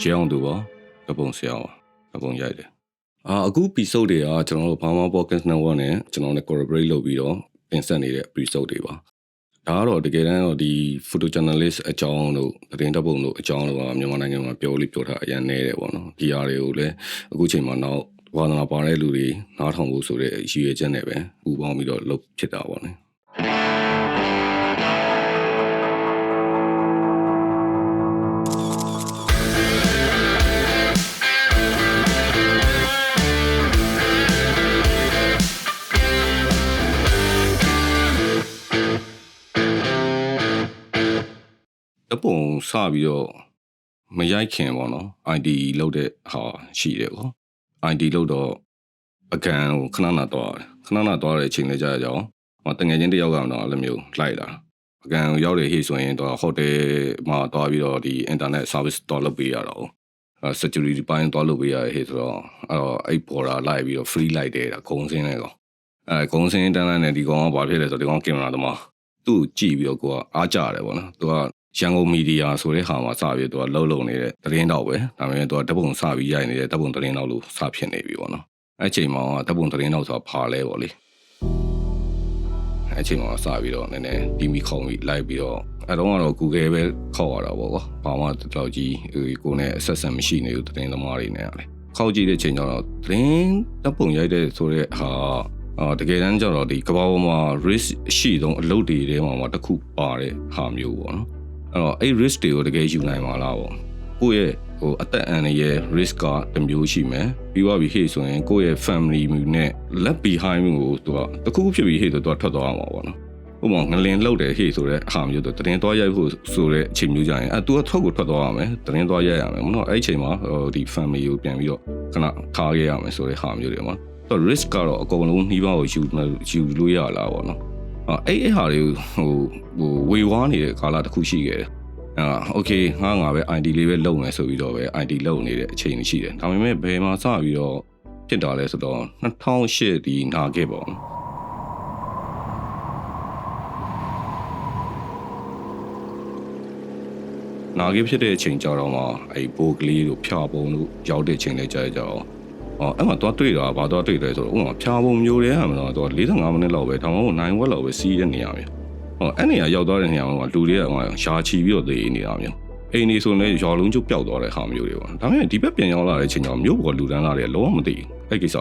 ရေအောင်သူပါတပုံဆရာပါတပုံရိုက်တယ်အာအခု episode တွေကကျွန်တော်တို့ Burma Podcast Network နဲ့ကျွန်တော်နဲ့ collaborate လုပ်ပြီးတော့တင်ဆက်နေတဲ့ episode တွေပါဒါကတော့တကယ်တမ်းတော့ဒီ photo journalist အကြောင်းတို့သတင်းတပ်ပုံတို့အကြောင်းတို့ကမြန်မာနိုင်ငံမှာပြောလို့ပြောထားအရင်နေတယ်ပေါ့နော်ဒီဟာတွေကိုလည်းအခုချိန်မှာနောက်ဝါသနာပါတဲ့လူတွေနားထောင်ဖို့ဆိုတဲ့ရည်ရွယ်ချက်နဲ့ပဲပူပေါင်းပြီးတော့လုပ်ဖြစ်တာပေါ့နော် တပုံစပြီးတော့မရိုက်ခင်ပေါ့နော် ID လောက်တဲ့ဟာရှိတယ်ပေါ့ ID လောက်တော့အကန်ကိုခဏနာတော့တယ်ခဏနာတော့တဲ့အချိန်လေးကြာကြအောင်ဟောတငယ်ချင်းတစ်ယောက်ကတော့အဲ့လိုမျိုးလိုက်လာအကန်ကိုရောက်တယ်ဟေ့ဆိုရင်တော့ဟိုတယ်မှာတော့ပြီးတော့ဒီ internet service တော့လုပ်ပေးရတော့အဲ security ပိုင်းတော့လုပ်ပေးရဟေ့ဆိုတော့အဲ့တော့အဲ့ပေါ်တာလိုက်ပြီးတော့ free လိုက်တယ်ဒါဂုံစင်းလေးကောအဲဂုံစင်းတန်းတန်းနဲ့ဒီကောင်ကဘာဖြစ်လဲဆိုတော့ဒီကောင်ကင်မရာသမားသူ့ကိုကြည့်ပြီးတော့ကိုကအားကြတယ်ပေါ့နော်သူက ရန်ကုန်မီဒီယာဆိုတဲ့ဟာမှာစပြီးတော့လှုပ်လှုပ်နေတဲ့သတင်းတော့ပဲဒါပေမဲ့သူကတပ်ပုံစပြီးရိုက်နေတဲ့တပ်ပုံသတင်းတော့လို့စဖြစ်နေပြီပေါ့နော်အဲ့ချိန်မှာတပ်ပုံသတင်းတော့ဆိုတာဖာလဲပေါ့လေအဲ့ချိန်မှာစပြီးတော့နည်းနည်းတီမီခုံပြီးလိုက်ပြီးတော့အဲ့တော့ကတော့ Google ပဲခေါက်ရတာပေါ့ကွာဘာမှတော့ကြီးကိုနဲ့အဆက်ဆက်မရှိနေဘူးသတင်းသမားတွေနဲ့လေခေါက်ကြည့်တဲ့ချိန်ကျတော့သတင်းတပ်ပုံရိုက်တဲ့ဆိုတဲ့ဟာအာတကယ်တမ်းကျတော့ဒီကမ္ဘာပေါ်မှာ risk အရှိဆုံးအလုပ်တွေထဲမှာတစ်ခုပါတဲ့ဟာမျိုးပေါ့နော် အဲ့တော့အဲ့ risk တွေကိုတကယ်ယူနိုင်မှာလားပေါ့ကိုယ့်ရဲ့ဟိုအသက်အန္တရာယ် risk ကတစ်မျိုးရှိမယ်ပြီးသွားပြီဟေ့ဆိုရင်ကိုယ့်ရဲ့ family မျိုးနဲ့ left behind ကိုသူကတခုခုဖြစ်ပြီးဟေ့ဆိုသူကထွက်သွားမှာပေါ့နော်ဥပမာငလင်လောက်တယ်ဟေ့ဆိုတဲ့ဟာမျိုးတော့တရင်သွားရိုက်ဖို့ဆိုတဲ့အချိန်မျိုးကြရင်အဲ तू ကထွက်ကိုထွက်သွားရမယ်တရင်သွားရိုက်ရမယ်မနော်အဲ့အချိန်မှာဟိုဒီ family ကိုပြန်ပြီးတော့ခဏထားခဲ့ရမယ်ဆိုတဲ့ဟာမျိုးတွေမှာတော့ risk ကတော့အကုန်လုံးနှီးပါးကိုယူယူလို့ရလားပေါ့နော် အဲ့အဲ့ဟာတွေဟိုဟိုဝေဝါးနေတဲ့ကာလတစ်ခုရှိခဲ့တယ်အာโอเคငါငါပဲ ID လေးပဲလုပ်မယ်ဆိုပြီးတော့ပဲ ID လုပ်နေတဲ့အချိန်ရှိတယ်ဒါပေမဲ့ဘယ်မှာစပြီးတော့ဖြစ်တာလဲဆိုတော့2008ဒီနာခဲ့ပေါ့နော်နာခဲ့ဖြစ်တဲ့အချိန်ကြတော့မှအဲ့ဘိုးကလေးတို့ဖြာပုံတို့ရောက်တဲ့အချိန်လေးကြာကြတော့ အော်အဲ့မှာတော့တွေ့တာဘာတော့တွေ့တယ်ဆိုတော့ဥပမာဖြာပုံမျိုးတွေကမလို့တော့45မိနစ်လောက်ပဲဒါမှမဟုတ်9ဝက်လောက်ပဲစီးရနေရမယ်ဟောအဲ့နေရာရောက်သွားတဲ့နေရာမှာလူတွေကရှာချီပြီးတော့သေနေတာမျိုးအိမ်နေဆိုရင်လည်းရွာလုံးကျုပ်ပျောက်သွားတဲ့ဟာမျိုးတွေပေါ့ဒါပေမဲ့ဒီဘက်ပြန်ရောက်လာတဲ့အချိန်ကျတော့မြို့ပေါ်လူတန်းလာတွေလုံးဝမသိဘူးအဲ့ကိစ္စ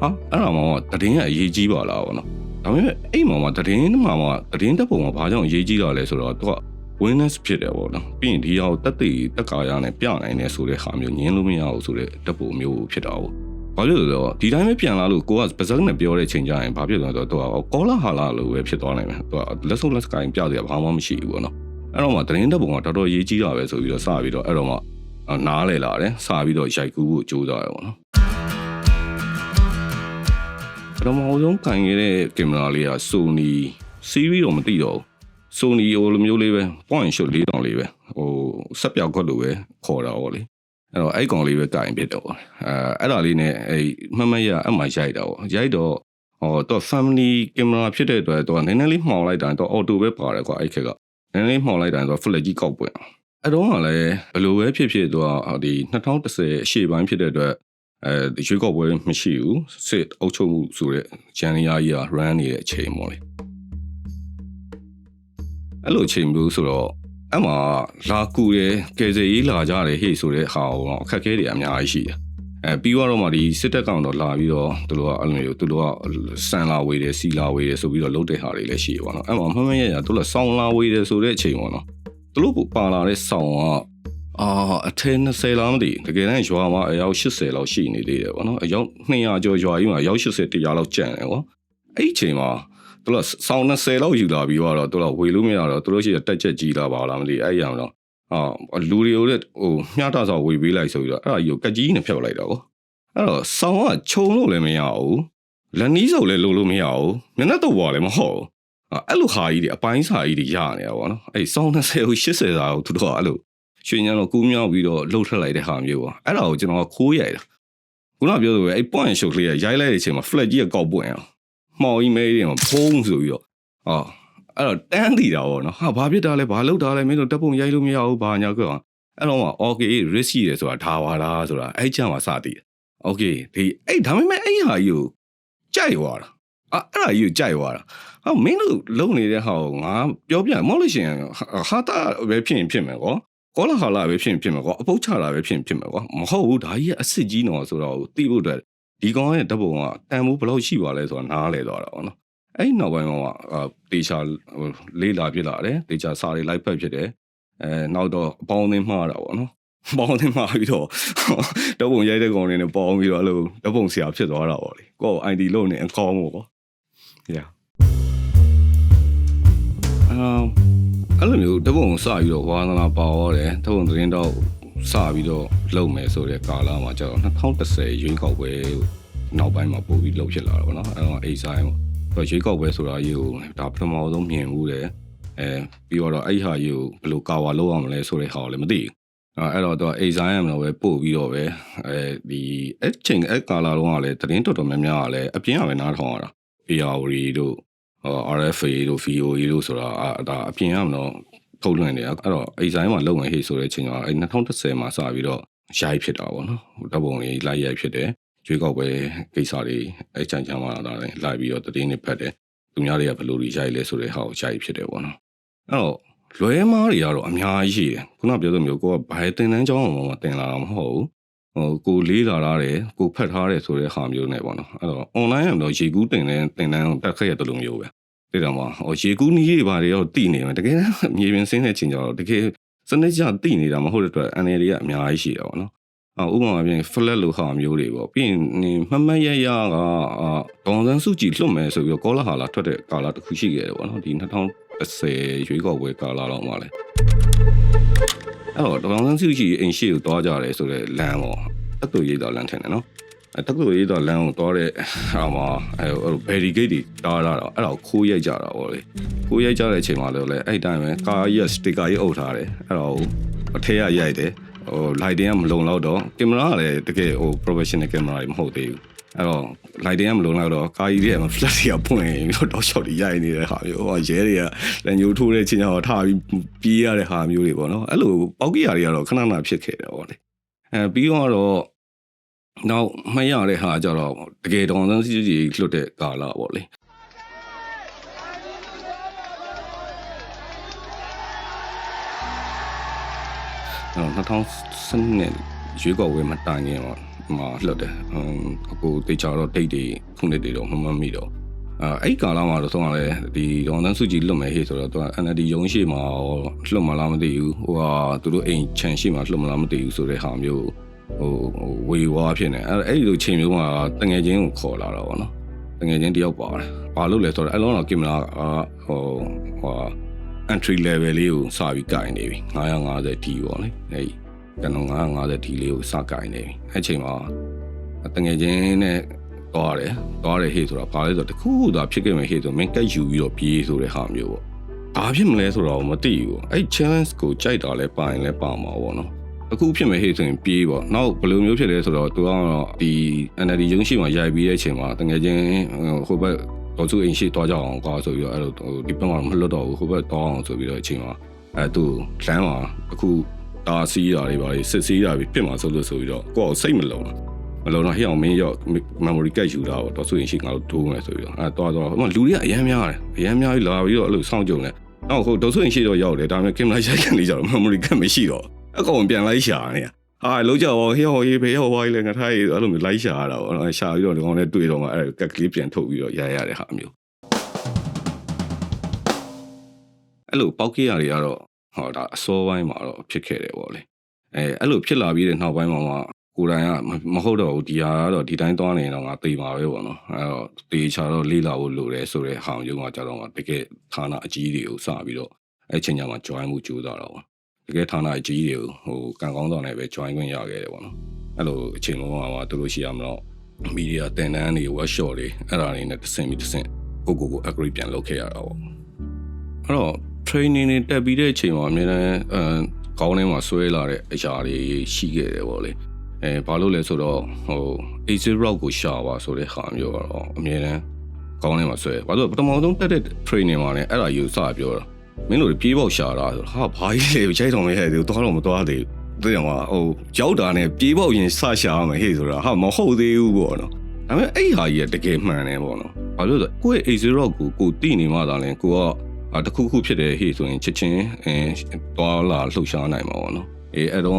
ဟာအဲ့ဒါမှတည်င်းကအရေးကြီးပါလားပေါ့နော်ဒါပေမဲ့အိမ်မှာမှတည်င်းမှာမှတည်င်းတက်ပုံမှာဘာကြောင့်အရေးကြီးတာလဲဆိုတော့သူက witness ဖြစ်တယ်ပေါ့နော်ပြီးရင်ဒီဟာကိုတက်သိတက်ကာရနဲ့ပြနိုင်တယ်ဆိုတဲ့ဟာမျိုးညင်းလို့မရဘူးဆိုတဲ့တပ်ပုံမျိုးဖြစ်တာပေါ့ဘာလို့လဲဆိုတော့ဒီတိုင်းပဲပြန်လာလို့ကိုကပါဇက်နဲ့ပြောတဲ့ချိန်ကျရင်ဘာဖြစ်လဲဆိုတော့သူကကောလာဟာလာလို့ပဲဖြစ်သွားနိုင်မယ်သူကလက်စုပ်လက်စကိုင်းပြစရာဘာမှမရှိဘူးပေါ့နော်အဲ့တော့မှသတင်းတပ်ပုံကတော်တော်ရေးကြီးတာပဲဆိုပြီးတော့စပြီးတော့အဲ့တော့မှနားလေလာတယ်စပြီးတော့ရိုက်ကူးဖို့ကြိုးစားရပေါ့နော်ပထမဆုံးကင်ခဲ့တဲ့ကင်မရာလေးက Sony series တော့မသိတော့ဘူး Sony ဟိုလိုမျိုးလေးပဲ point shot လေးတောင်လေးပဲဟိုဆက်ပြောက်ခွက်လိုပဲခေါ်တာပေါ့လေအဲ့တော့အဲ့ကောင်လေးပဲကင်ဖြစ်တော့အဲအဲ့ဒါလေးနဲ့အဲ့မှတ်မှတ်ရအမှရိုက်တာပေါ့ရိုက်တော့ဟောတော့ family camera ဖြစ်တဲ့အတွက်တော့နည်းနည်းလေးမှောင်လိုက်တာတော့ auto ပဲပါတယ်ကွာအဲ့ခက်ကနည်းနည်းလေးမှောင်လိုက်တာတော့ flash ကြီးကောက်ပွင့်အဲ့တော့ကလည်းဘယ်လိုပဲဖြစ်ဖြစ်တော့ဒီ2010အရှေ့ပိုင်းဖြစ်တဲ့အတွက်အဲရွေးကောက်ပွဲမရှိဘူးစစ်အုပ်ချုပ်မှုဆိုတဲ့ဂျန်နီယာကြီးက run နေတဲ့အချိန်ပေါ့လေ အဲ့လိုအချိန်မျိုးဆိုတော့အဲ့မှာလာကူတယ်ကယ်ဆယ်ရေးလာကြတယ်ဟေ့ဆိုတဲ့ဟာတော့အခက်အခဲတွေအများကြီးရှိတယ်အဲပြီးတော့မှဒီစစ်တပ်ကောင်တော့လာပြီးတော့သူတို့ကအဲ့လိုမျိုးသူတို့ကစံလာဝေးတယ်စီလာဝေးတယ်ဆိုပြီးတော့လုပ်တဲ့ဟာတွေလည်းရှိရပါတော့အဲ့မှာမှန်မှန်ရရသူတို့ဆောင်းလာဝေးတယ်ဆိုတဲ့အချိန်ပေါ့နော်သူတို့ပါလာတဲ့ဆောင်းကအာအထက်20လောက်မသိတကယ်တမ်းရွာမှာအယောက်80လောက်ရှိနေသေးတယ်ပေါ့နော်အယောက်200ကျော်ရွာကြီးမှာအယောက်80တရားလောက်ကျန်တယ်ကွာအဲ့ဒီအချိန်မှာ သူတို့ဆောင်း20လောက်ယူလာပြီးတော့သူတို့ဝေလို့မရတော့သူတို့ရှိတဲ့တက်ချက်ကြီးလာပါလားမသိအဲ့ရအောင်တော့အာလူတွေကိုလည်းဟိုမျှတစွာဝေပေးလိုက်ဆိုပြီးတော့အဲ့ဒါကြီးကိုကက်ကြီးနဲ့ဖြုတ်လိုက်တော့ကိုအဲ့တော့ဆောင်းကခြုံလို့လည်းမရဘူးလက်နီးစုပ်လည်းလိုလို့မရဘူးမျက်နှာတော့ပေါ်လည်းမဟုတ်ဘူးအဲ့လိုဟာကြီးတွေအပိုင်းစာကြီးတွေရနေတာပေါ့နော်အဲ့ဆောင်း20ကို80စာကိုသူတို့ကအဲ့လိုရွှေညံတော့ကူးမြောက်ပြီးတော့လှုပ်ထက်လိုက်တဲ့ဟာမျိုးပေါ့အဲ့ဒါကိုကျွန်တော်ခိုးရိုက်တာခုနပြောသလိုပဲအဲ့ point show ကလေးရိုက်လိုက်တဲ့အချိန်မှာ flat ကြီးကကောက်ပွင့်အောင် မှော်ကြီးမဲတွေမှာဖုံးဆိုပြီးတော့အော်အဲ့တော့တန်းတည်တာပေါ့နော်ဟာဘာဖြစ်တာလဲဘာလုပ်တာလဲမင်းတို့တက်ပုံရိုက်လို့မရဘူးဘာညာကွာအဲ့တော့မှ okay risk ရှိတယ်ဆိုတာဒါပါလားဆိုတာအဲ့ကြမှာစတည်တယ် okay ဒီအဲ့ဒါပေမဲ့အဲ့ဟာကြီးကိုကြိုက်သွားတာအဲ့အဲ့ဟာကြီးကိုကြိုက်သွားတာဟောမင်းတို့လုံနေတဲ့ဟာကိုငါပြောပြမဟုတ်လို့ရှိရင်ဟာတာပဲဖြစ်ရင်ဖြစ်မယ်ကောကောလာဟာလာပဲဖြစ်ရင်ဖြစ်မယ်ကောအပုတ်ချတာပဲဖြစ်ရင်ဖြစ်မယ်ကောမဟုတ်ဘူးဒါကြီးကအစ်စ်ကြီးနော်ဆိုတော့သိဖို့အတွက် ဒီကောင်ရဲ့ဓာတ်ပုံကတန်ဖိုးဘယ်လောက်ရှိပါလဲဆိုတာနားလဲသွားတာပေါ့နော်အဲ့ဒီနောက်ပိုင်းမှာတေချာလေးလာဖြစ်လာတယ်တေချာစာတွေလိုက်ဖက်ဖြစ်တယ်အဲနောက်တော့အပေါင်းအသင်းမှားတာပေါ့နော်ပေါင်းအသင်းမှားပြီးတော့ဓာတ်ပုံရိုက်တဲ့ကောင်တွေနဲ့ပေါင်းပြီးတော့အဲ့လိုဓာတ်ပုံဆရာဖြစ်သွားတာပေါ့လေကိုယ့် ID လုံးနေအကောင်းပေါ့ yeah အဲ့လိုမျိုးဓာတ်ပုံစပြီးတော့ဝါသနာပါရတယ်ဓာတ်ပုံသတင်းတော့ စပြီးတော့လုပ်မယ်ဆိုတဲ့ကာလမှာကျတော့2010ရွေးကောက်ပွဲနောက်ပိုင်းမှာပို့ပြီးလုပ်ဖြစ်လာတာပေါ့နော်အဲ့တော့အိဆိုင်ပေါ့ရွေးကောက်ပွဲဆိုတာကြီးကိုဒါပထမဆုံးမြင်မှုတယ်အဲပြီးတော့အဲ့ဟာကြီးကိုဘယ်လိုကာဝါလုပ်ရမလဲဆိုတဲ့ဟာကိုလည်းမသိဘူးအဲ့တော့တော့အိဆိုင်ရမလို့ပဲပို့ပြီးတော့ပဲအဲဒီအဲ့ချိန်အဲ့ကာလာတော့ကလည်းသတင်းတော်တော်များများကလည်းအပြင်းအပဲနားထောင်ရတာ ARD တို့ RFA တို့ VOA တို့ဆိုတာဒါအပြင်ရမလို့ ထုတ်လွှင့်တယ်အဲ့တော့အိဆိုင်မှာလုံငယ်ဟေးဆိုတဲ့အချိန်ကအဲ့2010မှာစပြီးတော့ရိုက်ဖြစ်တာပေါ့နော်ဓာတ်ပုံတွေလိုက်ရိုက်ဖြစ်တယ်ရွေးကောက်ပွဲကိစ္စတွေအဲ့ချန်ချန်မှာဒါလည်းလိုက်ပြီးတော့တည်င်းနေဖက်တယ်သူများတွေကဘယ်လိုတွေရိုက်လဲဆိုတဲ့ဟာကိုရိုက်ဖြစ်တယ်ပေါ့နော်အဲ့တော့လွဲမားတွေကတော့အများကြီးရှိတယ်ခုနပြောသလိုမျိုးကိုကဘာတင်တန်းကြောင်းအောင်မတင်လာတာမဟုတ်ဘူးဟိုကိုလေးလာရတယ်ကိုဖတ်ထားတယ်ဆိုတဲ့ဟာမျိုးနဲ့ပေါ့နော်အဲ့တော့ online ကတော့ရေကူးတင်တဲ့တင်တန်းကိုတက်ခဲ့ရတဲ့လိုမျိုးပဲ တဲ့တော့မှဟိုရေကူးနီးတွေဘာတွေတော့တည်နေမယ်တကယ်မြေပြင်ဆင်းတဲ့ချိန်ကျတော့တကယ်စနစ်ကျတည်နေတာမဟုတ်တဲ့အတွက်အနေတွေကအများကြီးရှိတယ်ပေါ့နော်အော်ဥပမာပြင် flat လို့ဟာမျိုးတွေပေါ့ပြီးရင်မမရရကဒေါန်ဆန်းစုကြည်လွတ်မယ်ဆိုပြီးတော့ကောလာဟာလာထွက်တဲ့ကာလာတစ်ခုရှိခဲ့တယ်ပေါ့နော်ဒီ2010ရွေးကောက်ပွဲကာလာတော့မှလည်းအဲ့တော့ဒေါန်ဆန်းစုကြည်အိမ်ရှိကိုတွားကြတယ်ဆိုတော့လမ်းပေါ့အတူရိတ်တော်လမ်းထင်တယ်နော် တက္ကသိုလ်ရေးတော့လမ်းကိုသွားတဲ့ဟာမှာအဲဘယ်ရီဂိတ်တွေတားလာတော့အဲ့ဒါကိုခိုးရိုက်ကြတာပေါ့လေခိုးရိုက်ကြတဲ့အချိန်မှာလည်းအဲ့တိုင်းပဲကားကြီးစတစ်ကာကြီးအုပ်ထားတယ်အဲ့တော့အထက်ရရိုက်တယ်ဟို lighting ကမလုံလောက်တော့ကင်မရာကလည်းတကယ်ဟို professional camera တွေမဟုတ်သေးဘူးအဲ့တော့ lighting ကမလုံလောက်တော့ကားကြီးတွေက flash တွေကပွင့်ပြီးတော့တော့ shot တွေရိုက်နေတဲ့ဟာမျိုးဟိုရဲတွေကလက်ညှိုးထိုးတဲ့ချိန်ကျတော့ထားပြီးပြေးရတဲ့ဟာမျိုးတွေပေါ့နော်အဲ့လိုပေါက်ကြီးရာတွေကတော့ခဏခဏဖြစ်ခဲ့တယ်ပေါ့လေအဲပြီးတော့ နောက်မှတ်ရတဲ့ဟာကြတော့တကယ်တော်စန်းစီစီလွတ်တဲ့ကာလပေါ့လေအဲ2010နဲ့ရွေးကောက်ဝဲမတိုင်ခင်တော့မှာလွတ်တယ်အခုတေချာတော့ဒိတ်တွေခုနှစ်တွေတော့မမှတ်မိတော့အဲအဲ့ကာလမှာတော့ဆုံးရတယ်ဒီဒေါန်တန်းစုကြည်လွတ်မယ်ဟေ့ဆိုတော့သူက NLD ရုံးရှိမှာလွတ်မလားမသိဘူးဟိုဟာသူတို့အိမ်ခြံရှိမှာလွတ်မလားမသိဘူးဆိုတဲ့ဟာမျိုး ဟိုဝေဝါဖြစ်နေအဲ့အဲ့လိုချိန်မျိုးမှာတငယ်ချင်းကိုခေါ်လာတာပေါ့နော်တငယ်ချင်းတယောက်ပါတယ်ဘာလို့လဲဆိုတော့အဲ့လုံးတော့ကင်မရာဟိုဟို entry level လေးကိုစပြီးကင်နေပြီ 950 D ပေါ့လေအဲ့ကျွန်တော် 950 D လေးကိုစကင်နေပြီအဲ့ချိန်မှာတငယ်ချင်းနဲ့သွားတယ်သွားတယ်ဟေ့ဆိုတော့ဘာလဲဆိုတော့တခုခုသာဖြစ်ခဲ့မယ်ဟေ့ဆိုမင်းကက်ယူပြီးတော့ပြေးဆိုတဲ့ဟာမျိုးပေါ့ဘာဖြစ်မလဲဆိုတော့မသိဘူးအဲ့ challenge ကိုကြိုက်တာလဲပါရင်လဲပါမှာပေါ့နော် အခုဖြစ်မယ်ဟေ့ဆိုရင်ပြေးပေါ့နောက်ဘယ်လိုမျိုးဖြစ်လဲဆိုတော့သူကတော့ဒီ NLD ရုံးရှိမှရိုက်ပြီးတဲ့အချိန်မှာတကယ်ချင်းဟိုဘက်တော်စုအိမ်ရှိသွားကြအောင်ကွာဆိုပြီးတော့အဲ့လိုဒီဘက်မှာမလွတ်တော့ဘူးဟိုဘက်တောင်းအောင်ဆိုပြီးတော့အချိန်မှာအဲသူလမ်းမှာအခုတာစီးတာတွေပါလေစစ်စီးတာပြီးပြစ်မှာဆိုလို့ဆိုပြီးတော့ကိုယ့်ကိုစိတ်မလုံးမလုံးတော့ဟိအောင်မင်းရောက် memory ကတ်ယူတာပေါ့တော်စုအိမ်ရှိငါတို့တိုးမယ်ဆိုပြီးတော့အဲသွားသွားဟိုလူတွေကအများများတယ်အများများလာပြီးတော့အဲ့လိုစောင့်ကြုံတယ်နောက်ဟိုတော်စုအိမ်ရှိတော့ရောက်တယ်ဒါပေမဲ့ကင်မရာရိုက်ခံနေကြတော့ memory ကတ်မရှိတော့ အကောင်ပြန်လိုက်ရှာနေဟာလုံးကြပါဟေးဟောရေးဖေးဟောဝိုင်းလည်းငါထားရေးအဲ့လိုမျိုးလိုက်ရှာရတာပေါ့နော်ရှာပြီးတော့ဒီကောင်နဲ့တွေ့တော့မှအဲ့ကက်ကလေးပြန်ထုတ်ပြီးတော့ရရတဲ့ဟာမျိုးအဲ့လိုပေါက်ကေးရတွေကတော့ဟောဒါအစောပိုင်းမှာတော့ဖြစ်ခဲ့တယ်ပေါ့လေအဲအဲ့လိုဖြစ်လာပြီးတဲ့နောက်ပိုင်းမှာမှကိုယ်တိုင်ကမဟုတ်တော့ဘူးဒီဟာကတော့ဒီတိုင်းသွားနေတော့ငါသိမှာပဲပေါ့နော်အဲ့တော့တေချာတော့လေးလာဖို့လိုတယ်ဆိုတဲ့ဟာမျိုးကကြတော့တကယ်ဌာနအကြီးတွေကိုစပြီးတော့အဲ့ချိန်ကျမှ join မှုကြိုးစားတော့ တကယ်ဌာနအကြီးတွေကိုဟိုကံကောင်းဆောင်နဲ့ပဲ join ခွင့်ရခဲ့တယ်ပေါ့နော်အဲ့လိုအချိန်လုံးမှာသူတို့ရှိရမလို့မီဒီယာတင်တန်းတွေ workshop တွေအဲ့ဒါတွေနဲ့တစ်ဆင့်ပြီးတစ်ဆင့်ကိုကိုကို agree ပြန်လုပ်ခဲ့ရတာပေါ့အဲ့တော့ training တွေတက်ပြီးတဲ့အချိန်မှာအများနဲ့အဲကောင်းထဲမှာဆွဲလာတဲ့အရာတွေရှိခဲ့တယ်ပေါ့လေအဲဘာလို့လဲဆိုတော့ဟို AC rock ကိုရှာပါဆိုတဲ့ဟာမျိုးကတော့အများနဲ့ကောင်းထဲမှာဆွဲဘာလို့ပထမဆုံးတက်တဲ့ training မှာလည်းအဲ့ဒါယူစပြောတာ မင်းတို့ပြေးပေါက်ရှာတာဆိုဟာဘာကြီးလဲရိုက်တော်မဲဟဲ့ဒီတော့တော့မသွားသေးဘူးသူကဟိုရောက်တာနဲ့ပြေးပေါက်ရင်စရှာရမယ်ဟေ့ဆိုတာဟာမဟုတ်သေးဘူးပေါ့နော်ဒါပေမဲ့အဲ့ဟာကြီးကတကယ်မှန်တယ်ပေါ့နော်ဘာလို့လဲဆိုကိုယ့်ရဲ့ A0 ကိုကိုတိနေမှသာလဲကိုကအာတစ်ခုခုဖြစ်တယ်ဟေ့ဆိုရင်ချက်ချင်းအဲတွာလာလှုပ်ရှားနိုင်မှာပေါ့နော်အေးအဲ့တော့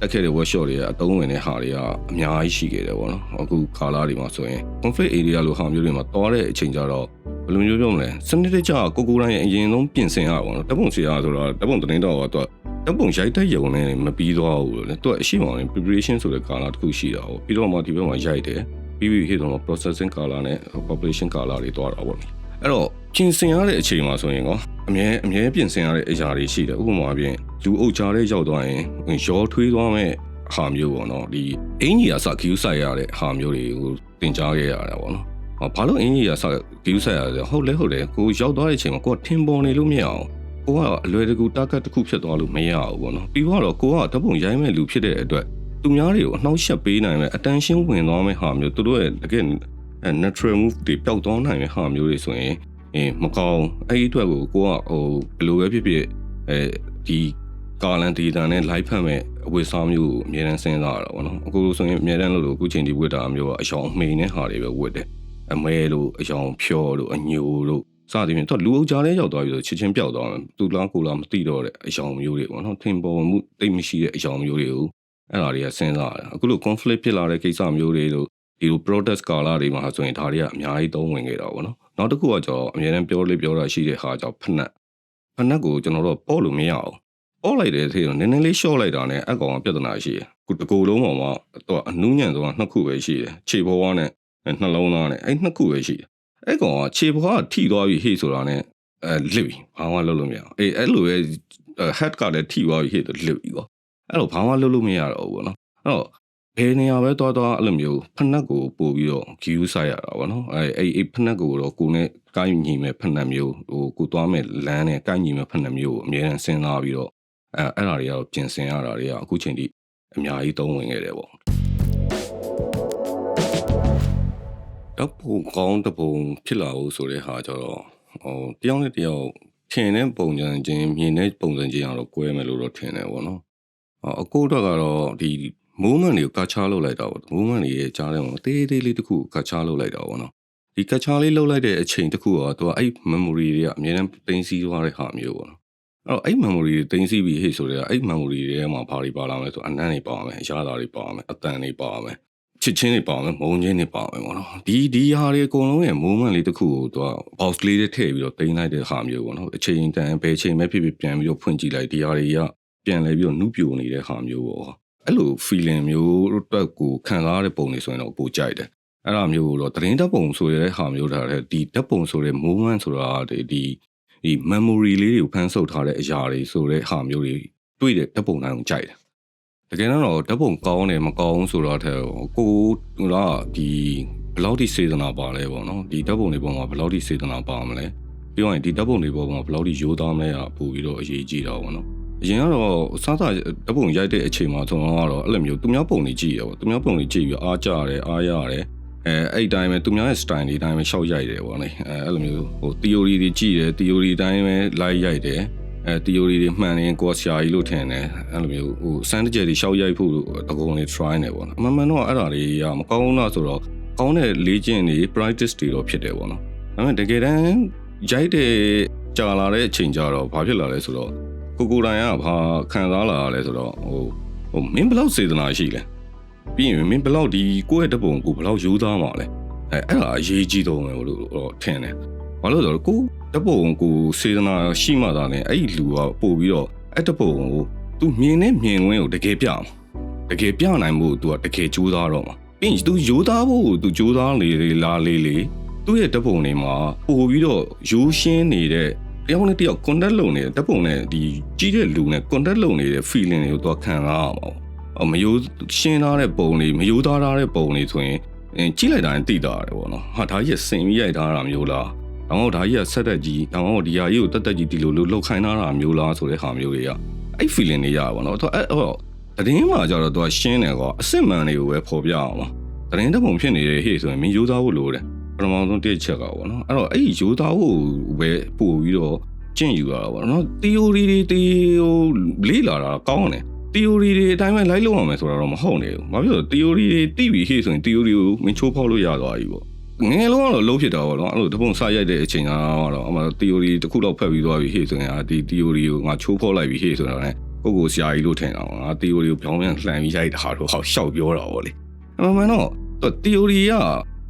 တက်ခဲ့တဲ့ workshop တွေကအတုံးဝင်တဲ့ဟာတွေကအများကြီးရှိခဲ့တယ်ပေါ့နော်အခုခါလာတွေမှာဆိုရင် conflict area လို့ဟာမျိုးတွေမှာတွားတဲ့အချိန်ကြတော့ ဘယ်လိုမျိုးပြောမလဲစနစ်တကျကိုကိုတိုင်းရဲ့အရင်ဆုံးပြင်ဆင်ရပါတော့တပ်ပုံဆရာဆိုတော့တပ်ပုံတင်းတော့တော့တပ်ပုံရိုက်တဲ့ယုံနဲ့မပြီးသွားဘူးလေသူကအရှိမောင် preparation ဆိုတဲ့ကာလတစ်ခုရှိတာပေါ့ပြီးတော့မှဒီဘက်မှာရိုက်တယ်ပြီးပြီးခေတ်တော့ processing color နဲ့ population color တွေတွားတာပေါ့အဲ့တော့ပြင်ဆင်ရတဲ့အချိန်မှာဆိုရင်ကောအမြဲအမြဲပြင်ဆင်ရတဲ့အရာတွေရှိတယ်ဥပမာပြင်လူအုပ်ကြားလေးရောက်သွားရင်ရောထွေးသွားမဲ့ဟာမျိုးပေါ့နော်ဒီအင်ကြီးအစခ ्यू ဆိုင်ရတဲ့ဟာမျိုးတွေကိုသင်ကြားခဲ့ရတာပေါ့နော် ဘာလို့အင်ကြီးအစခ ्यू ဆိုင်ရလဲဟုတ်လဲဟုတ်တယ်ကိုရောက်သွားတဲ့အချိန်မှာကိုကထင်ပေါ်နေလို့မရအောင်ကိုကအလွယ်တကူတာဂက်တစ်ခုဖြစ်သွားလို့မရဘူးပေါ့နော်ပြီးတော့ကိုကတပုံရိုင်းမဲ့လူဖြစ်တဲ့အတွက်သူများတွေကိုအနှောက်ယှက်ပေးနိုင်မဲ့ attention ဝင်သွားမဲ့ဟာမျိုးသူတို့ရဲ့တကယ် natural move တွေပျောက်သွားနိုင်မဲ့ဟာမျိုးတွေဆိုရင်အင်းမကောင်းအဲ့ဒီအတွက်ကိုကိုကဟိုဘယ်လိုပဲဖြစ်ဖြစ်အဲဒီကာလန်ဒေတာနဲ့ live ဖတ်မဲ့အဝတ်စားမျိုးကိုအများအားစဉ်းစားရတာပေါ့နော်အခုဆိုရင်အများအားလို့လို့အခုချိန်ဒီဝတ်တာမျိုးကအယောင်မှိန်တဲ့ဟာတွေပဲဝတ်တယ် အမဲလို့အယောင်ဖြောလို့အညိုလို့စသည်ဖြင့်တော့လူအုပ်ကြားထဲရောက်သွားပြီဆိုချစ်ချင်းပျောက်သွားတယ်သူလားကိုလားမသိတော့တဲ့အယောင်မျိုးတွေပေါ့နော်ထင်ပေါ်မှုတိတ်မရှိတဲ့အယောင်မျိုးတွေကိုအဲ့ဒါတွေကစဉ်းစားရတယ်အခုလို conflict ဖြစ်လာတဲ့ကိစ္စမျိုးတွေလို့ဒီလို protest ကာလတွေမှာဆိုရင်ဒါတွေကအများကြီးသုံးဝင်ခဲ့တာပေါ့နော်နောက်တစ်ခုကကျတော့အများနဲ့ပြောလေးပြောတာရှိတဲ့ဟာကြောင့်ဖက်နှက်ဖက်နှက်ကိုကျွန်တော်တို့ပေါ့လို့မရအောင်ပေါ့လိုက်တဲ့သေးတော့နည်းနည်းလေးရှော့လိုက်တာနဲ့အကောင်ကပြဿနာရှိတယ်ခုတကူလုံးပေါ်မှာတော့အနူးညံ့ဆုံးကနှစ်ခုပဲရှိတယ်ခြေပေါ်ဝါနဲ့ နှလုံးသားနဲ့အဲ့နှစ်ခုပဲရှိတယ်အဲ့ကောင်ကခြေပေါ်ကထိသွားပြီဟေ့ဆိုတာနဲ့အဲလစ်ပြီဘာမှလုပ်လို့မရအောင်အေးအဲ့လိုပဲ head ကလည်းထိသွားပြီဟေ့တော့လစ်ပြီကောအဲ့လိုဘာမှလုပ်လို့မရတော့ဘူးပေါ့နော်အဲ့တော့ဘယ်နေရာပဲသွားသွားအဲ့လိုမျိုးဖက်နှက်ကိုပို့ပြီးတော့ view ဆိုင်ရတာပေါ့နော်အဲအဲ့အဲ့ဖက်နှက်ကိုတော့ကိုနဲ့ကိုင်းညီမဲ့ဖက်နှက်မျိုးဟိုကိုသွားမဲ့လမ်းနဲ့ကိုင်းညီမဲ့ဖက်နှက်မျိုးကိုအများနဲ့စဉ်းစားပြီးတော့အဲအဲ့ဒါတွေကတော့ပြင်ဆင်ရတာတွေကအခုချိန်ထိအများကြီးသုံးဝင်ခဲ့တယ်ပေါ့ တော့ပုံကောင်းတဲ့ပုံဖြစ်လာဖို့ဆိုတဲ့ဟာကျတော့ဟိုတယောက်နဲ့တယောက်ထင်တဲ့ပုံစံချင်းမြင်တဲ့ပုံစံချင်းကတော့ကွဲမယ်လို့တော့ထင်တယ်ပေါ့နော်အကိုတော့ကတော့ဒီ movement တွေကိုကတ်ချားလုပ်လိုက်တာပေါ့ movement တွေရဲ့ကြားထဲမှာတေးသေးလေးတစ်ခုကတ်ချားလုပ်လိုက်တာပေါ့နော်ဒီကတ်ချားလေးလုပ်လိုက်တဲ့အချိန်တစ်ခုတော့သူကအဲ့ memory တွေကအများနဲ့တင်းစီးသွားတဲ့ဟာမျိုးပေါ့နော်အဲ့တော့အဲ့ memory တွေတင်းစီးပြီးဟေ့ဆိုတော့အဲ့ memory တွေထဲမှာဘာတွေပါလာမလဲဆိုအနံ့တွေပါမယ်အရာသားတွေပါမယ်အတန်တွေပါမယ် ချစ်ချင်းတွေပါမယ်မုံချင်းတွေပါမယ်ပေါ့နော်ဒီဒီဟာတွေအကုန်လုံးရဲ့ moment လေးတစ်ခုကိုသူက box လေးတွေထည့်ပြီးတော့တင်းလိုက်တဲ့ဟာမျိုးပေါ့နော်အချိန်တန်ဘယ်ချိန်ပဲဖြစ်ဖြစ်ပြန်ပြီးတော့ဖွင့်ကြည့်လိုက်ဒီဟာတွေကပြန်လဲပြီးတော့နုပြိုနေတဲ့ဟာမျိုးပေါ့အဲ့လို feeling မျိုးအတွက်ကိုခံစားရတဲ့ပုံတွေဆိုရင်တော့ပိုကြိုက်တယ်အဲ့ဒါမျိုးကိုတော့သတင်းတပ်ပုံဆိုရတဲ့ဟာမျိုးဒါလည်းဒီတပ်ပုံဆိုတဲ့ moment ဆိုတာဒီဒီဒီ memory လေးတွေကိုဖန်ဆုပ်ထားတဲ့အရာတွေဆိုတဲ့ဟာမျိုးတွေတွေ့တဲ့တပ်ပုံတိုင်းကိုကြိုက်တယ် တကယ်တော့တပ်ပုံကောင်းတယ်မကောင်းဆိုတော့တဲ့ကိုကဒီဘယ်လောက်ထိစေတနာပါလဲပေါ့နော်ဒီတပ်ပုံတွေပေါ်မှာဘယ်လောက်ထိစေတနာပါမလဲပြောရင်ဒီတပ်ပုံတွေပေါ်မှာဘယ်လောက်ထိရိုးသားမလဲအပူပြီးတော့အရေးကြီးတာပေါ့နော်အရင်ကတော့စားစားတပုံရိုက်တဲ့အချိန်မှာဆိုတော့အဲ့လိုမျိုးသူများပုံတွေကြည့်ရပေါ့သူများပုံတွေကြည့်ပြီးအားကြရတယ်အားရတယ်အဲအဲ့တိုင်းပဲသူများရဲ့ style တွေတိုင်းပဲရှောက်ရိုက်တယ်ပေါ့လေအဲအဲ့လိုမျိုးဟို theory တွေကြည့်တယ် theory တိုင်းပဲ live ရိုက်တယ် အဲ theory တွေမှန်ရင်ကိုဆရာကြီးလို့ထင်တယ်အဲ့လိုမျိုးဟိုစမ်းတကြယ်တွေရှောက်ရိုက်ဖို့တကုံတွေ try နေပေါ့နော်အမှန်မှန်တော့အဲ့ဒါတွေကမကောင်းလားဆိုတော့ကောင်းတဲ့လေ့ကျင့်တွေ practice တွေတော့ဖြစ်တယ်ပေါ့နော်ဒါပေမဲ့တကယ်တမ်းရိုက်တဲ့ကြာလာတဲ့အချိန်ကြတော့ဘာဖြစ်လာလဲဆိုတော့ကိုကိုတိုင်ကဘာခံစားလာရလဲဆိုတော့ဟိုဟိုမင်းဘလောက်စေတနာရှိလဲပြီးရင်မင်းဘလောက်ဒီကိုယ့်ရဲ့တပုံကိုဘလောက်ယူသားမှာလဲအဲအဲ့ဒါအရေးကြီးတော့မယ်လို့တော့ထင်တယ်ဘာလို့လဲဆိုတော့ကို တပုံကိုစေတနာရှိမှသာလဲအဲ့ဒီလူကပို့ပြီးတော့အဲ့တပုံကိုသူမြင်နဲ့မြင်ကွင်းကိုတကယ်ပြအောင်တကယ်ပြနိုင်မှုသူကတကယ်ကြိုးစားတော့မှာပြီးရင်သူရိုးသားဖို့သူကြိုးစားလေလားလေးလေသူ့ရဲ့တပုံတွေမှာပို့ပြီးတော့ရိုးရှင်းနေတဲ့တယောက်နဲ့တယောက် contact လုပ်နေတဲ့တပုံနဲ့ဒီကြီးတဲ့လူနဲ့ contact လုပ်နေတဲ့ feeling တွေကိုသူကခံစားရမှာပေါ့မယိုးရှင်းထားတဲ့ပုံတွေမယိုးသားထားတဲ့ပုံတွေဆိုရင်ကြည့်လိုက်တာရင်သိတာတယ်ပေါ့နော်ဟာဒါကြီးစင်ပြီးရိုက်ထားတာမျိုးလား ဒါမှမဟုတ်ဒါကြီးဆက်တက်ကြီးဒါမှမဟုတ်ဒီဟာကြီးကိုတက်တက်ကြီးဒီလိုလိုလှုပ်ခိုင်းထားတာမျိုးလားဆိုတဲ့ဟာမျိုးတွေကအဲ့ feeling တွေရပါတော့။သူအဲ့ဟောတရင်မှာကြတော့သူကရှင်းတယ်ကွာအစစ်မှန်တွေကိုပဲပေါ်ပြအောင်ပါ။တရင်တပုံဖြစ်နေတဲ့ဟေ့ဆိုရင်မင်းရိုးသားဖို့လိုတယ်။ပထမဆုံးတစ်ချက်ကပေါ့နော်အဲ့တော့အဲ့ဒီရိုးသားဖို့ပဲပို့ပြီးတော့ကျင့်ယူရတာပေါ့နော် theory တွေတေဟိုလေးလာတာကောင်းတယ် theory တွေအတိုင်းပဲလိုက်လို့ရမယ်ဆိုတာတော့မဟုတ်နေဘူးဘာဖြစ်လို့ theory တွေသိပြီဟေ့ဆိုရင် theory ကိုမင်းချိုးဖောက်လို့ရသွားပြီပေါ့ ငယ်လုံးကတော့လုံးဖြစ်တာပေါ့နော်အဲ့လိုတပုံစရိုက်တဲ့အချိန်ကတော့အမှ theory တစ်ခုတော့ဖတ်ပြီးသွားပြီဟေ့ဆိုရင်အာဒီ theory ကိုငါချိုးဖောက်လိုက်ပြီဟေ့ဆိုတာ ਨੇ ကိုကိုဆရာကြီးလို့ထင်တာပေါ့ငါ theory ကိုပြောင်းပြန်လှန်ပြီးရိုက်တာတော့ဟောရှောက်ပြောတာပေါ့လေအမှန်မှန်တော့သူ theory က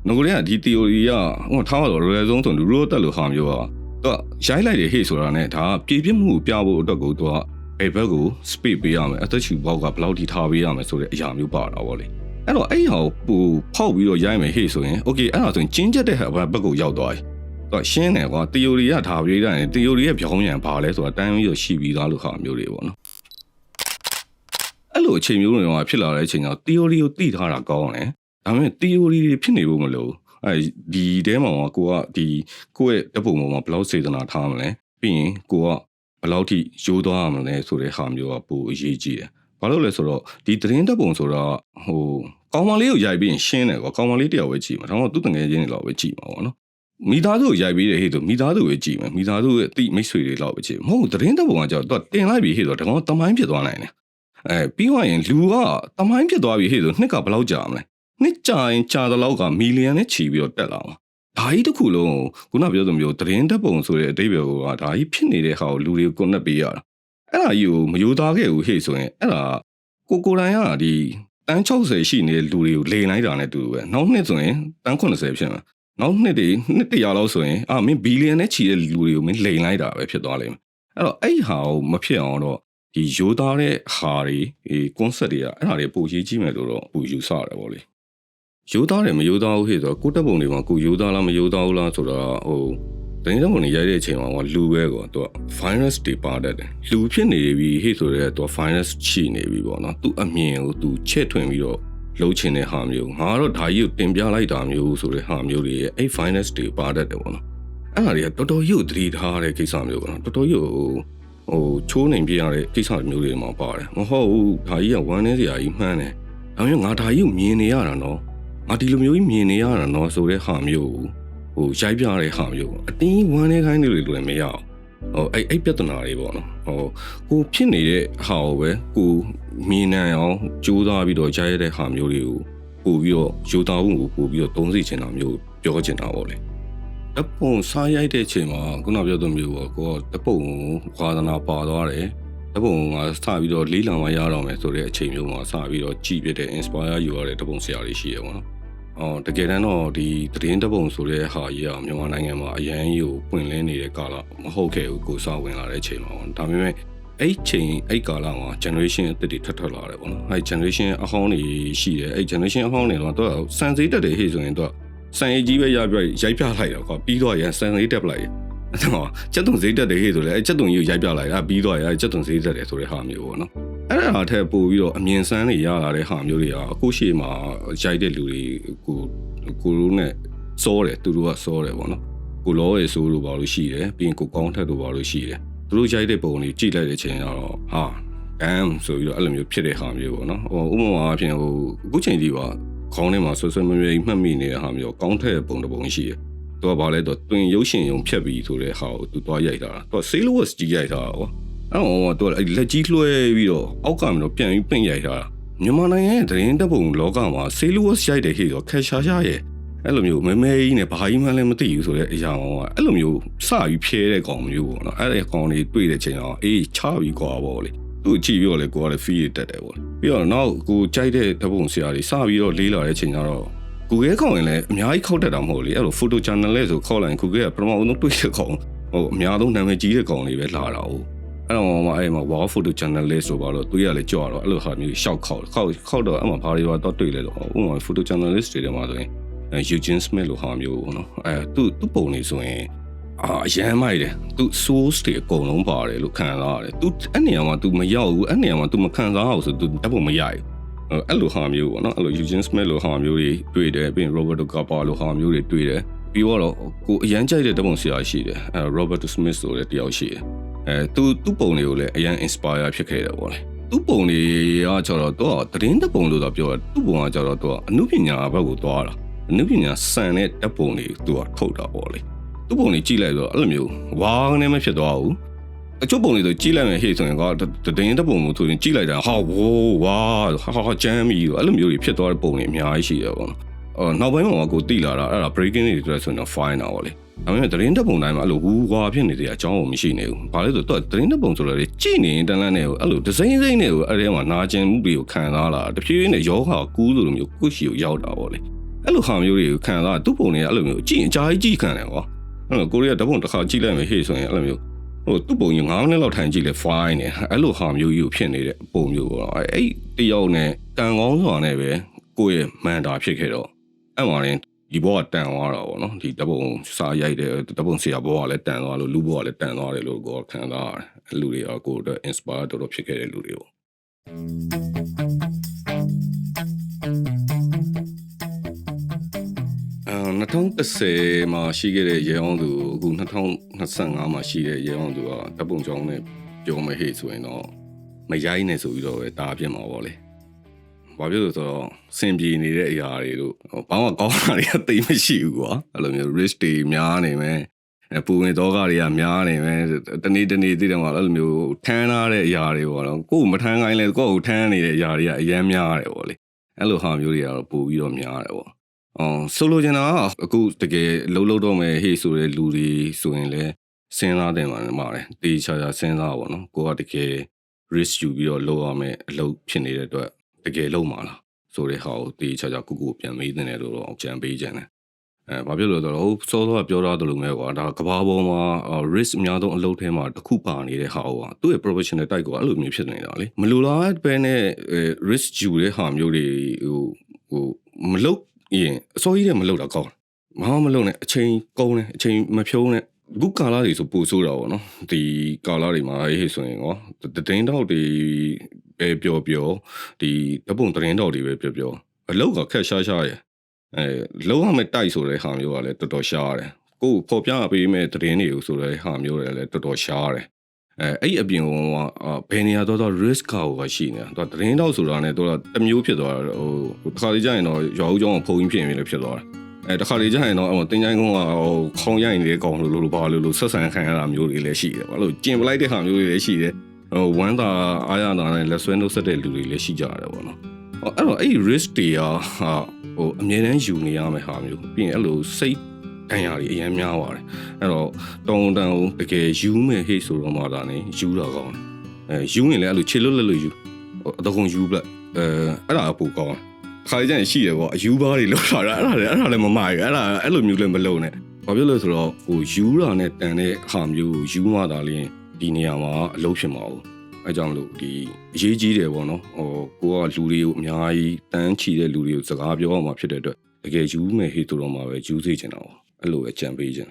ငကိုတွေကဒီ theory ကဟိုထားတော့ real ဆုံးဆိုလူတို့တက်လို့ဟာမျိုးอ่ะသူကရိုက်လိုက်တယ်ဟေ့ဆိုတာ ਨੇ ဒါကပြေပြစ်မှုကိုပြဖို့အတွက်ကိုသူကဘယ်ဘက်ကို speed ပေးရမယ်အသက်ရှူပေါက်ကဘယ်လောက်ထိထားပေးရမယ်ဆိုတဲ့အရာမျိုးပါတာပေါ့လေ အဲ့တော့အဲ့ဟာကိုပူဖောက်ပြီးတော့ရိုက်မယ်ဟေ့ဆိုရင် okay အဲ့ဒါဆိုရင်ကျင်းချက်တဲ့ဟာဘက်ကိုရောက်သွားပြီသူကရှင်းတယ်ကွာ theory ကဒါပြေးတယ် theory ရဲ့ပြောင်းပြန်ပါလဲဆိုတာတန်းပြီးတော့ရှိပြီးသားလို့ဟာမျိုးတွေပေါ့နော်အဲ့လိုအချိန်မျိုးတွေတော့ဖြစ်လာတဲ့အချိန်ကျတော့ theory ကိုသိထားတာကောင်းတယ်ဒါပေမဲ့ theory တွေဖြစ်နေဖို့မလို့အဲဒီတဲမှာကိုကဒီကိုယ့်ရဲ့တပုံပေါ်မှာဘယ်လောက်စေတနာထားမလဲပြီးရင်ကိုကဘယ်လောက်ထိရိုးသွားရမလဲဆိုတဲ့ဟာမျိုးကပိုအရေးကြီးတယ် ဘာလို့လဲဆိုတော့ဒီသတင်းတပ်ပုံဆိုတော့ဟိုကောင်မလေးကိုရိုက်ပြီးရင်ရှင်းတယ်ကွာကောင်မလေးတယောက်ပဲကြည့်မှာဒါမှမဟုတ်သူ့တငယ်ချင်းတွေလောက်ပဲကြည့်မှာပေါ့နော်မိသားစုကိုရိုက်ပြီးတယ်ဟေ့ဆိုမိသားစုကိုကြည့်မယ်မိသားစုရဲ့အတိမိတ်ဆွေတွေလောက်ပဲကြည့်မဟုတ်သတင်းတပ်ပုံကကြောက်တော့တင်လိုက်ပြီးဟေ့ဆိုတော့ဒါကောင်တမိုင်းဖြစ်သွားနိုင်တယ်အဲပြီးသွားရင်လူကတမိုင်းဖြစ်သွားပြီဟေ့ဆိုနှစ်ကဘယ်လောက်ကြာမလဲနှစ်ကြာရင်ကြာတဲ့လောက်ကမီလီယံနဲ့ချီပြီးတော့တက်လာမှာဒါကြီးတစ်ခုလုံးခုနပြောသလိုမျိုးသတင်းတပ်ပုံဆိုတဲ့အတိတ်ဘယ်ကဒါကြီးဖြစ်နေတဲ့ဟာကိုလူတွေကိုကွန်နက်ပေးရတာ အဲ့ဒါကြီးကိုမယိုသားခဲ့ဘူးဟေ့ဆိုရင်အဲ့ဒါကိုကိုတိုင်ကဒီတန်း60ရှိနေတဲ့လူတွေကိုလေလိုက်တာနဲ့တူပဲနောက်နှစ်ဆိုရင်တန်း80ဖြစ်မှာနောက်နှစ်တွေနှစ်တရာလောက်ဆိုရင်အာမင်းဘီလီယံနဲ့ချီတဲ့လူတွေကိုမင်းလိန်လိုက်တာပဲဖြစ်သွားလိမ့်မယ်အဲ့တော့အဲ့ဟာကိုမဖြစ်အောင်တော့ဒီရိုးသားတဲ့ဟာတွေဒီကွန်ဆက်တွေကအဲ့ဒါတွေပိုရေးကြီးမယ်လို့တော့ပူယူဆရတယ်ဗောလေရိုးသားတယ်မရိုးသားဘူးဟဲ့ဆိုတော့ကိုတက်ပုံတွေမှာကိုရိုးသားလားမရိုးသားဘူးလားဆိုတော့ဟို တင်းတဲ့ပုံတွေရိုက်တဲ့အချိန်မှာကလူပဲကောသူက virus တွေပါတတ်တယ်လူဖြစ်နေပြီဟဲ့ဆိုတော့သူက virus ချိနေပြီပေါ့နော်သူအမြင်ကိုသူချက်ထွင်ပြီးတော့လှုပ်ချင်တဲ့ဟာမျိုးငါကတော့ဒါကြီးကိုတင်ပြလိုက်တာမျိုးဆိုတဲ့ဟာမျိုးတွေရဲ့အဲ့ finance တွေပါတတ်တယ်ပေါ့နော်အဲ့ဒါတွေကတော်တော်ရုပ်သတိထားတဲ့ကိစ္စမျိုးပေါ့နော်တော်တော်ရုပ်ဟိုချိုးနေပြရတဲ့ကိစ္စမျိုးတွေမှာပါတယ်မဟုတ်ဘူးဒါကြီးကဝမ်းနေစရာကြီးမှန်းတယ်ဒါမျိုးငါဒါကြီးကိုမြင်နေရတာနော်ငါဒီလိုမျိုးကြီးမြင်နေရတာနော်ဆိုတဲ့ဟာမျိုး ဟိုရိုက်ပြတဲ့ဟာမျိုးအတင်းဝမ်းနေခိုင်းနေလို့လည်းမရအောင်ဟိုအဲ့အဲ့ပြဿနာတွေပေါ့နော်ဟိုကိုဖြစ်နေတဲ့ဟာကိုပဲကိုမြင်နိုင်အောင်ကြိုးစားပြီးတော့ကြားရတဲ့ဟာမျိုးတွေကိုပို့ပြီးတော့ယူသားမှုကိုပို့ပြီးတော့သုံးစီချင်တာမျိုးပြောချင်တာပေါ့လေတပုံစားရိုက်တဲ့အချိန်မှာခုနပြောသလိုမျိုးပေါ့ကိုကတပုံဝါသနာပါသွားတယ်တပုံကစပြီးတော့လေးလောင်မရတော့မယ်ဆိုတဲ့အချိန်မျိုးမှာစပြီးတော့ကြည်ပြတဲ့ inspire ယူရတဲ့တပုံဆရာတွေရှိရပါတော့ အော်တကယ်တမ်းတော့ဒီသတင်းတပုံဆိုတဲ့ဟာကြီးကမြန်မာနိုင်ငံမှာအရန်ကြီးကိုပွင့်လင်းနေတဲ့ကာလမဟုတ်ခဲ့ဘူးကိုစဝင်လာတဲ့အချိန်မှာပေါ့ဒါပေမဲ့အဲ့ချိန်အဲ့ကာလမှာ generation အသစ်တွေထပ်ထွက်လာတယ်ပေါ့နော်အဲ့ generation အဟောင်းတွေရှိတယ်အဲ့ generation အဟောင်းတွေတော့သူကစံစိတ်တက်တယ်ဟေ့ဆိုရင်သူကစံအကြီးပဲရပြရိုက်ပြလိုက်တော့ကွာပြီးတော့ရစံစိတ်တက်ပလိုက်အဲ့တော့ချက်သွန်စိတ်တက်တယ်ဟေ့ဆိုလေအဲ့ချက်သွန်ကြီးကိုရိုက်ပြလိုက်တာပြီးတော့ရချက်သွန်စိတ်တက်တယ်ဆိုတဲ့ဟာမျိုးပေါ့နော် အဲ့ဒါအထက်ပို့ပြီးတော့အမြင်ဆန်းတွေရလာတဲ့ဟာမျိုးတွေကအခုရှိမှရိုက်တဲ့လူတွေကိုကိုရိုးနဲ့စောတယ်သူတို့ကစောတယ်ပေါ့နော်ကိုလောရေဆိုးလို့ပါလို့ရှိတယ်ပြီးရင်ကိုကောင်းထက်လို့ပါလို့ရှိတယ်သူတို့ရိုက်တဲ့ပုံလေးကြည့်လိုက်တဲ့အချိန်ကျတော့ဟာအမ်ဆိုပြီးတော့အဲ့လိုမျိုးဖြစ်တဲ့ဟာမျိုးပေါ့နော်ဟိုဥပမာအဖြစ်ဟိုအခုချိန်ကြီးပါခေါင်းထဲမှာဆွဆွမမြဲမှတ်မိနေတဲ့ဟာမျိုးကောင်းထက်ပုံတစ်ပုံရှိတယ်သူကဘာလဲတော့တွင်ရုပ်ရှင်ရုံဖြတ်ပြီးဆိုတဲ့ဟာကိုသူသွားရိုက်တာသူက Sailors ကြီးရိုက်တာဟော အဲ့တော့သူကလက်ကြီးလွှဲပြီးတော့အောက်ကမှတော့ပြန်ပြီးပင့်ရိုက်တာမြန်မာနိုင်ငံရဲ့သတင်းတပ်ပုံလောကမှာ Sailors ရိုက်တဲ့ခေတ်ဆိုခက်ရှာရှာရဲ့အဲ့လိုမျိုးမဲမဲကြီးနဲ့ဘာကြီးမှလည်းမသိဘူးဆိုတဲ့အရာကောင်ကအဲ့လိုမျိုးစပြီးဖြဲတဲ့ကောင်မျိုးပေါ့နော်အဲ့ဒီကောင်လေးတွေ့တဲ့ချိန်တော့အေးချပြီးကွာပေါ့လေသူ့ကြည့်ပြီးတော့လေကိုကလည်း feel တက်တယ်ပေါ့ပြီးတော့နောက်ကိုကြိုက်တဲ့ဓပုံဆရာတွေစပြီးတော့လေးလာတဲ့ချိန်ကျတော့ကိုကဲကောင်ရင်လည်းအများကြီးခောက်တက်တာမဟုတ်လေအဲ့လို photo channel လဲဆိုခေါ်လိုက်ကိုကဲကပထမဆုံးတွေ့တဲ့ကောင်ဟိုအများဆုံးနာမည်ကြီးတဲ့ကောင်လေးပဲလာတာဟုတ် အဲ့တော့မှအဲ့မှာ wow photo channel လေးဆိုပါတော့သူရလည်းကြောက်တော့အဲ့လိုဟာမျိုးရှောက်ခောက်ခောက်ခောက်တော့အဲ့မှာဘာတွေတော့တွေ့လဲတော့ဥပမာ photo channelist တွေထဲမှာဆိုရင် Eugene Smith လို့ဟာမျိုးပေါ့နော်အဲသူ့သူ့ပုံနေဆိုရင်အာအရန်မိုက်တယ်သူ source တွေအကုန်လုံးပါတယ်လို့ခံစားရတယ်သူအဲ့နေရာမှာ तू မရောက်ဘူးအဲ့နေရာမှာ तू မခံစားအောင်ဆို तू တက်ဖို့မရဘူးအဲ့လိုဟာမျိုးပေါ့နော်အဲ့လို Eugene Smith လို့ဟာမျိုးတွေတွေ့တယ်ပြီးရင် Roberto Capa လို့ဟာမျိုးတွေတွေ့တယ်ပြီးတော့ကိုအရန်ကြိုက်တဲ့တပ်ပုံဆရာရှိတယ်အဲ Robert Smith ဆိုတဲ့တယောက်ရှိတယ် အဲသူသူ့ပုံတွေကိုလည်းအရန် inspire ဖြစ်ခဲ့တယ်ပေါ့လေသူ့ပုံတွေကကျတော့သူကသတင်းတပုံလို့တော့ပြောတယ်သူ့ပုံကကျတော့သူကအမှုပညာဘက်ကိုသွားတာအနုပညာစံတဲ့တပ်ပုံတွေသူကထုတ်တာပေါ့လေသူ့ပုံတွေကြည့်လိုက်တော့အဲ့လိုမျိုးဝါးကနေမဖြစ်သွားဘူးတအချို့ပုံတွေဆိုကြည့်လိုက်မယ်ဟေ့ဆိုရင်ကတဒင်းတပုံမျိုးဆိုရင်ကြည့်လိုက်တာဟာဝိုးဝါဟာဟာဂျမ်းမီအဲ့လိုမျိုးတွေဖြစ်သွားတဲ့ပုံတွေအများကြီးရှိတယ်ပေါ့နော် အော်နောက်ပိုင်းမှာကိုတိလာတာအဲ့ဒါ breaking တွေဆိုဆိုတော့ fine တော့ဗောလေဒါပေမဲ့တရင်တပုံတိုင်းမှာအဲ့လိုဟူဝါဖြစ်နေတဲ့အကြောင်းကိုမရှိနေဘူးဘာလဲဆိုတော့တရင်တပုံဆိုတော့လေကြည့်နေရင်တန်းလန်းနေကိုအဲ့လိုဒစိမ့်စိမ့်နေကိုအဲ့ဒီမှာနာကျင်မှုတွေကိုခံစားလာတဖြည်းဖြည်းနဲ့ယောဂကူးလိုမျိုးကုရှိကိုရောက်တာဗောလေအဲ့လိုဟာမျိုးတွေကိုခံစားသူ့ပုံတွေကအဲ့လိုမျိုးကြည့်ရင်အကြာကြီးကြည့်ခံတယ်ကွာအဲ့လိုကိုရီးယားတပုံတစ်ခါကြည့်လိုက်မယ်ဟေ့ဆိုရင်အဲ့လိုမျိုးဟိုသူ့ပုံကြီး9မိနစ်လောက်ထိုင်ကြည့်လဲ fine နေအဲ့လိုဟာမျိုးကြီးကိုဖြစ်နေတဲ့ပုံမျိုးပေါ့အဲ့အဲ့တယောက်နဲ့တန်ကောင်းစွာနဲ့ပဲကိုယ့်ရဲ့မန်တာဖြစ်ခဲ့တော့ အဲ့မှာရင်ဒီဘောကတန်သွားတာပေါ့နော်ဒီတပုံစာရိုက်တယ်တပုံဆရာဘောကလည်းတန်သွားလို့လူဘောကလည်းတန်သွားတယ်လို့ကိုယ်ခံစားရတယ်အဲ့လူတွေကကိုယ်အတွက် inspire တော်တော်ဖြစ်ခဲ့တဲ့လူတွေပေါ့အဲ2010မှာရှိခဲ့တဲ့ရေအောင်သူအခု2025မှာရှိတဲ့ရေအောင်သူကတပုံကြောင်းနဲ့ပြောမယ်ဟေ့ဆိုရင်တော့မရိုင်းနဲ့ဆိုပြီးတော့ပဲတာပြစ်မှာပေါ့လေ။ ဘာဖြစ်လို့ဆိုတော့စင်ပြေနေတဲ့အရာတွေလို့ဘာမှကောင်းတာတွေကသိမရှိဘူးကွာ။အဲ့လိုမျိုး risk တွေများနေမယ်။အပူဝင်တော့ကတွေကများနေမယ်။တနေ့တနေ့သိတယ်မှာအဲ့လိုမျိုးထမ်းထားတဲ့အရာတွေပေါ့နော်။ကိုယ်မထမ်းခိုင်းလဲကိုယ့်ကိုထမ်းနေတဲ့အရာတွေကအများများတယ်ပေါ့လေ။အဲ့လိုဟာမျိုးတွေကတော့ပို့ပြီးတော့များတယ်ပေါ့။အော်ဆိုလိုချင်တာကအခုတကယ်လှုပ်လှုပ်တော့မယ်ဟေ့ဆိုတဲ့လူတွေဆိုရင်လည်းစဉ်းစားတယ်မှာပါတယ်။တေးချာချာစဉ်းစားပါတော့။ကိုကတကယ် risk ယူပြီးတော့လုပ်ရမယ်အလုပ်ဖြစ်နေတဲ့အတွက် တကယ်လုပ်မှာလားဆိုတဲ့ဟာကိုတေးချာချာကုကုပြန်မေးတဲ့လို့တော့ကြံပေးကြတယ်အဲဘာဖြစ်လို့လဲဆိုတော့ဟိုစောစောကပြောထားသလိုမျိုးကွာဒါကဘာပေါ်မှာ risk အများဆုံးအလုပ်ထဲမှာတစ်ခုပါနေတဲ့ဟာဟိုသူ့ရဲ့ professional type ကအဲ့လိုမျိုးဖြစ်နေတာလေမလိုလားပဲနဲ့ risk ယူတဲ့ဟာမျိုးတွေဟိုဟိုမလုပ်ရင်အစောကြီးတည်းမလုပ်တာကောင်းမဟုတ်မလုပ်နဲ့အချိန်ကုန်တယ်အချိန်မဖြုံးနဲ့အခုကာလာတွေဆိုပိုဆိုးတာပေါ့နော်ဒီကာလာတွေမှာဟေ့ဆိုရင်ကောတည်င်းတော့တွေ ပဲပျော်ပျော်ဒီတပုံတရင်တော့တွေပဲပျော်ပျော်အလောက်ကခက်ရှားရှားရယ်အဲလုံးဝမတိုက်ဆိုတဲ့ဟာမျိုးကလည်းတော်တော်ရှားတယ်ကိုယ်ပေါ်ပြပေးမဲ့တရင်တွေကိုဆိုတဲ့ဟာမျိုးတွေလည်းတော်တော်ရှားတယ်အဲအဲ့အပြင်ကဘယ်နေရာတော့တော့ risk ကောရှိနေတာသူတရင်တော့ဆိုတာနဲ့သူကတမျိုးဖြစ်သွားတာဟိုတစ်ခါလေကြာရင်တော့ရွာဦးကျောင်းကဖုံကြီးဖြစ်နေလည်းဖြစ်သွားတယ်အဲတစ်ခါလေကြာရင်တော့ဟိုတင်ချိုင်းကုန်းကဟိုခေါင်းရိုက်နေတဲ့ကောင်လို့လို့ဘာလို့လို့ဆက်ဆံခံရတာမျိုးတွေလည်းရှိတယ်ဘာလို့ကျင်ပလိုက်တဲ့ဟာမျိုးတွေလည်းရှိတယ် ဟိုဝမ်းသာအားရတာနဲ့လက်ဆွဲနှုတ်ဆက်တဲ့လူတွေလည်းရှိကြတယ်ပေါ့နော်အဲ့တော့အဲ့ဒီ risk တွေဟာဟိုအမြဲတမ်းယူနေရမယ့်ဟာမျိုးပြီးရင်အဲ့လိုစိတ်တန်ရာတွေအများများပါတယ်အဲ့တော့တောင်းတန်တကယ်ယူမယ်ဟိဆိုတော့မှဒါနေယူတာကောင်းတယ်အဲယူရင်လည်းအဲ့လိုခြေလွတ်လက်လို့ယူအတကုံယူပလက်အဲအဲ့ဒါအပူကောင်းခါကြရင်ရှိတယ်ပေါ့အယူပါးတွေလောက်လာတာအဲ့ဒါလည်းအဲ့ဒါလည်းမမရဘူးအဲ့ဒါအဲ့လိုမျိုးလည်းမလုံနဲ့ဘာဖြစ်လို့ဆိုတော့ဟိုယူတာနဲ့တန်တဲ့ဟာမျိုးကိုယူမှသာလျှင် ဒီနေရာမှာအလုပ်ဖြစ်မှာဘူးအဲကြောင့်မလို့ဒီအရေးကြီးတယ်ပေါ့နော်ဟိုကိုကလူတွေကိုအများကြီးတန်းချီတဲ့လူတွေကိုစကားပြောအောင်မှာဖြစ်တဲ့အတွက်တကယ်ယူမယ်ဟေ့တူတော့မှာပဲယူစေချင်တာပေါ့အဲ့လိုပဲကြံပေးချင်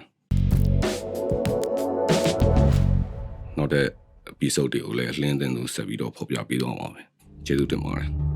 နောက်တဲ့ episode တွေကိုလည်းလင်းသင်သူဆက်ပြီးတော့ဖော်ပြပေးသွားမှာပဲကျေးဇူးတင်ပါတယ်